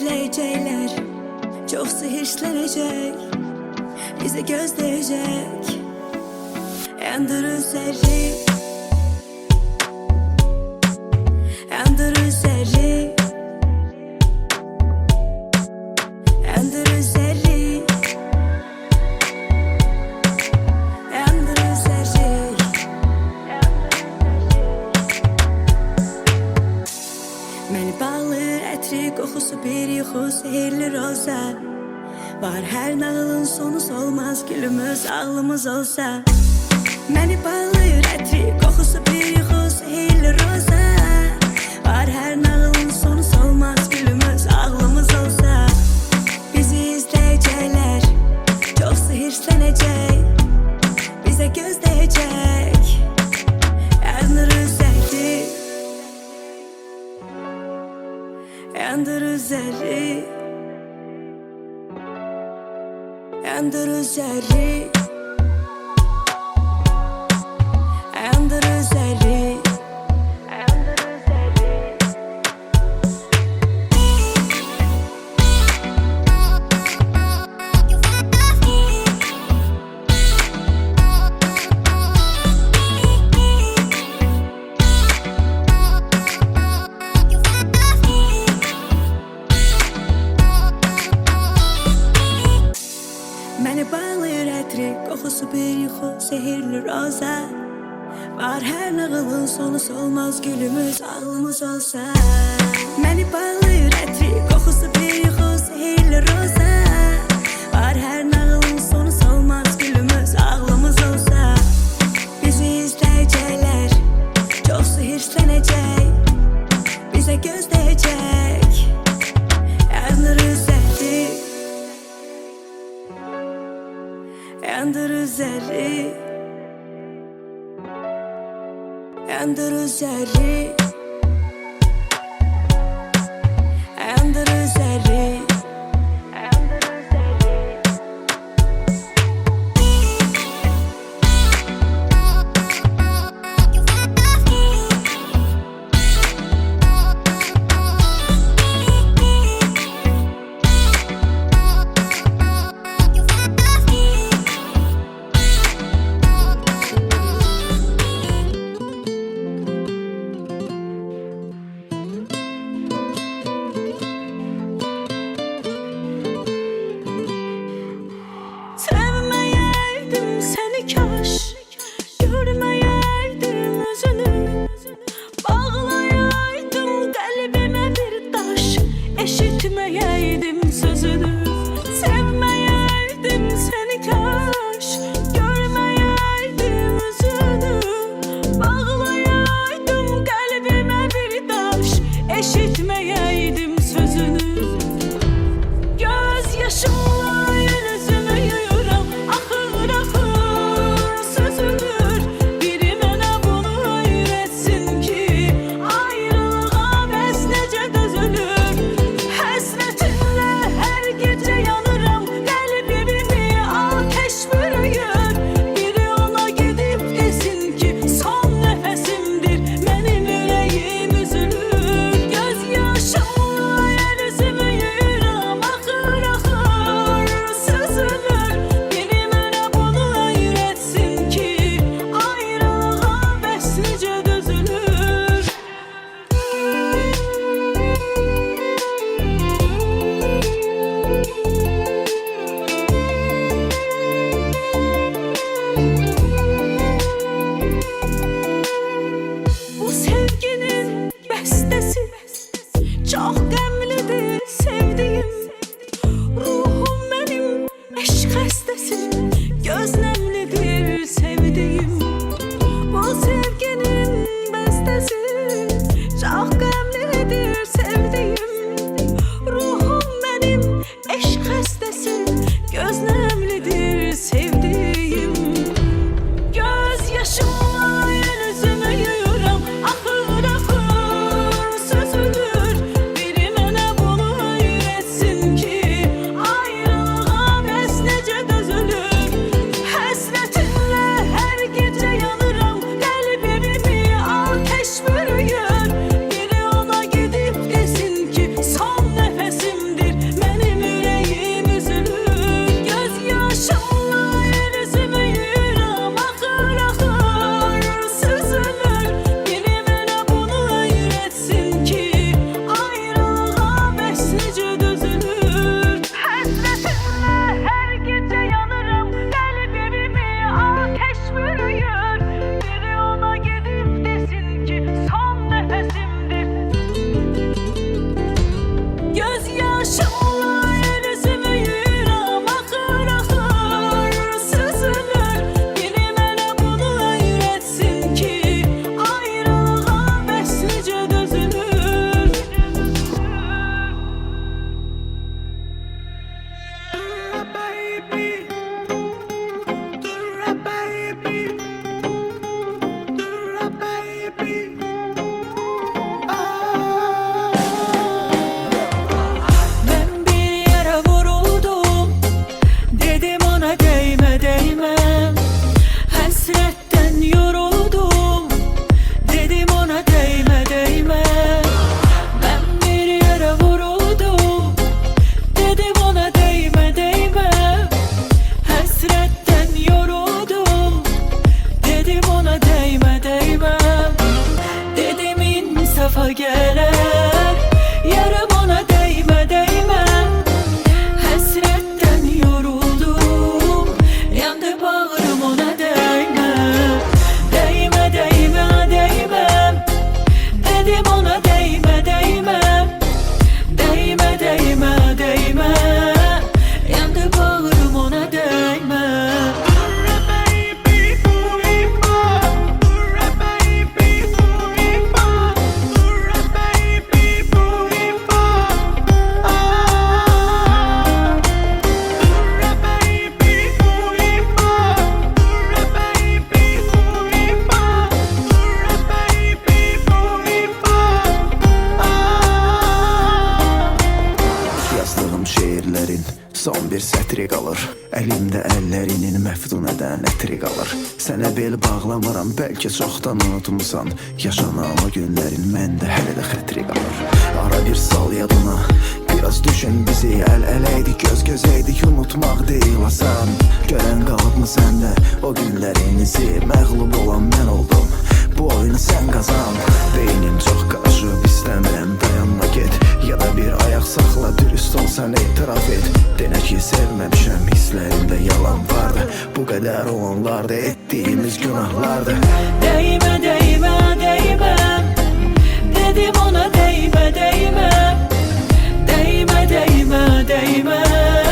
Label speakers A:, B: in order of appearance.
A: bekleyecekler Çoxsu hirslenecek Bizi gözleyecek. Yandırın serri Yandırın serri dolu zehirli Var her nağılın sonu solmaz gülümüz ağlımız olsa. Məni bağlayır ətri, qoxusu bir yığız Heyli roza Var hər nağılın sonu solmaz Gülümüz ağlımız olsa. Bizi izləyəcəklər Çoxsu hirslənəcək Bizə gözləyəcək Yandırır zəhri Yandırır zəhri Kandırır zerri Var hər nağılın sonu solmaz gülümüz ağlımız olsa. Məni bağlayır ətri, qoxusu bir yuxu, sehirli roz Yandır üzeri chaud
B: Yazdığım şeirlerin son bir sətri qalır Əlimdə əllərinin məftun edən ətri qalır Sənə bel bağlamıram, bəlkə çoxdan unutmusan Yaşanan o günlərin məndə hələ də xətri qalır Ara bir sal yadına, biraz düşün bizi. Əl ələydik, göz gözəydik, unutmaq deyil asan Görən qalıbmı səndə o günlərinizi Məğlub olan mən oldum, bu oyunu sən qazan Beynim çox qarışıb, Dostum sen itiraf et. Dene ki sevmemişim hislerimde yalan vardı. Bu kadar olanlarda ettiğimiz günahlardı. Değme değme değme. Dedim ona değme değme.
A: Değme değme değme.